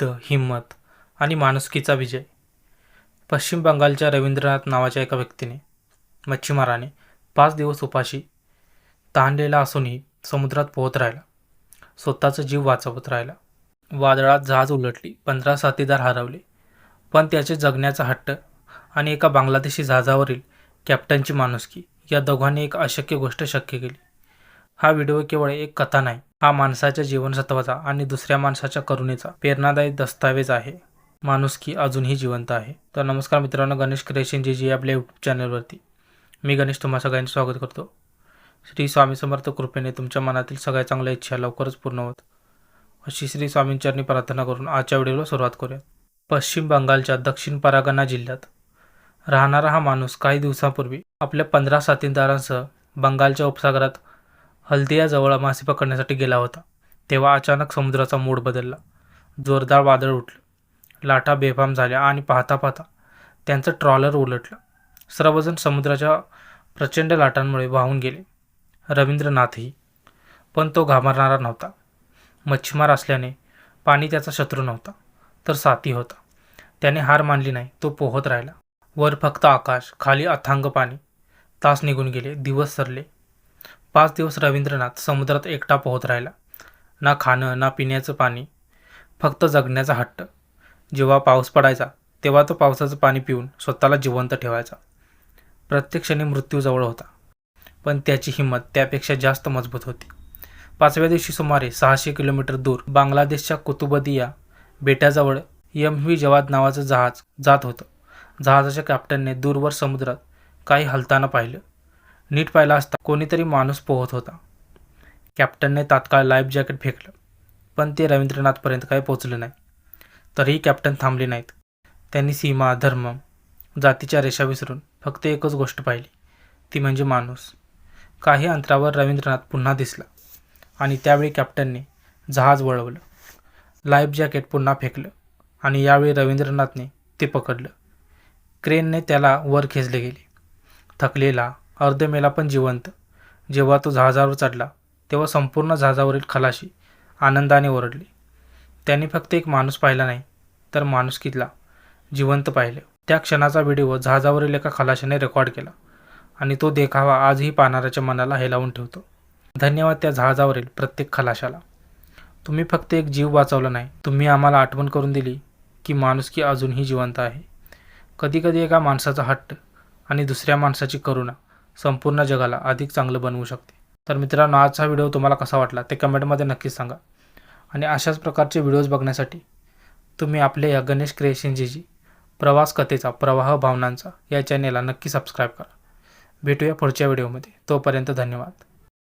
जिद्द हिंमत आणि माणुसकीचा विजय. पश्चिम बंगालच्या रवींद्रनाथ नावाच्या एका व्यक्तीने मच्छीमाराने पाच दिवस उपाशी तहानलेला असूनही समुद्रात पोहत राहिला. स्वतःचा जीव वाचवत राहिला. वादळात जहाज उलटली पंधरा साथीदार हरवले. पण त्याचे जगण्याचा हट्ट आणि एका बांगलादेशी जहाजावरील कॅप्टनची माणुसकी या दोघांनी एक अशक्य गोष्ट शक्य केली. हा व्हिडिओ केवळ एक कथा नाही हा माणसाच्या जीवनसत्वाचा आणि दुसऱ्या माणसाच्या करुणेचा प्रेरणादायी दस्तावेज आहे. माणुसकी अजूनही जिवंत आहे. तर नमस्कार मित्रांनो गणेश क्रिएशनजी जी आपल्या यूट्यूब चॅनलवरती मी गणेश तुम्हा सगळ्यांचे स्वागत करतो. श्री स्वामी समर्थ कृपेने तुमच्या मनातील सगळ्या चांगल्या इच्छा लवकरच पूर्ण होत. अशी श्री स्वामींचरणी प्रार्थना करून आजच्या व्हिडिओला सुरुवात करूया पश्चिम बंगालच्या दक्षिण परागणा जिल्ह्यात राहणारा हा माणूस काही दिवसांपूर्वी आपल्या पंधरा साथीदारांसह बंगालच्या उपसागरात हल्दियाजवळ मासे पकडण्यासाठी गेला होता. तेव्हा अचानक समुद्राचा मूड बदलला. जोरदार वादळ उठलं. लाटा बेफाम झाल्या आणि पाहता पाहता त्यांचं ट्रॉलर उलटलं. सर्वजण समुद्राच्या प्रचंड लाटांमुळे वाहून गेले. रवींद्रनाथही. पण तो घाबरणारा नव्हता. मच्छीमार असल्याने पाणी त्याचा शत्रू नव्हता तर साथी होता. त्याने हार मानली नाही तो पोहत राहिला. वर फक्त आकाश खाली अथांग पाणी. तास निघून गेले दिवस सरले. पाच दिवस रवींद्रनाथ समुद्रात एकटा पोहत राहिला. ना खाणं ना पिण्याचं पाणी फक्त जगण्याचा हट्ट. जेव्हा पाऊस पडायचा तेव्हा तो पावसाचं पाणी पिऊन स्वतःला जिवंत ठेवायचा. प्रत्येक क्षणी मृत्यूजवळ होता पण त्याची हिंमत त्यापेक्षा जास्त मजबूत होती. पाचव्या दिवशी सुमारे सहाशे किलोमीटर दूर बांगलादेशच्या कुतुबदिया बेटाजवळ यम व्ही जवाद नावाचं जहाज जात होतं. जहाजाच्या कॅप्टनने दूरवर समुद्रात काही हलताना पाहिलं. नीट पाहिला असता कोणीतरी माणूस पोहत होता. कॅप्टनने तात्काळ लाईफ जॅकेट फेकलं पण ते रवींद्रनाथपर्यंत काही पोचलं नाही. तरीही कॅप्टन थांबले नाहीत. त्यांनी सीमा धर्म जातीच्या रेषा विसरून फक्त एकच गोष्ट पाहिली ती म्हणजे माणूस. काही अंतरावर रवींद्रनाथ पुन्हा दिसला आणि त्यावेळी कॅप्टनने जहाज वळवलं. लाईफ जॅकेट पुन्हा फेकलं आणि यावेळी रवींद्रनाथने ते पकडलं. क्रेनने त्याला वर खेचले गेले. थकलेला अर्धमेला पण जिवंत. जेव्हा तो जहाजावर चढला तेव्हा संपूर्ण जहाजावरील खलाशी आनंदाने ओरडली. त्यांनी फक्त एक माणूस पाहिला नाही तर माणुसकीतला जिवंत पाहिले. त्या क्षणाचा व्हिडिओ जहाजावरील एका खलाशाने रेकॉर्ड केला आणि तो देखावा आजही पाहणाऱ्याच्या मनाला हेलावून ठेवतो. धन्यवाद त्या जहाजावरील प्रत्येक खलाशाला. तुम्ही फक्त एक जीव वाचवला नाही तुम्ही आम्हाला आठवण करून दिली की माणुसकी अजूनही जिवंत आहे. कधीकधी एका माणसाचा हट्ट आणि दुसऱ्या माणसाची करुणा संपूर्ण जगाला अधिक चांगलं बनवू शकते. तर मित्रांनो आजचा व्हिडिओ तुम्हाला कसा वाटला ते कमेंटमध्ये नक्कीच सांगा. आणि अशाच प्रकारचे व्हिडिओज बघण्यासाठी तुम्ही आपल्या या गणेश क्रिएशन प्रवास कथेचा प्रवाह भावनांचा या चॅनेलला नक्की सबस्क्राईब करा. भेटूया पुढच्या व्हिडिओमध्ये. तोपर्यंत धन्यवाद.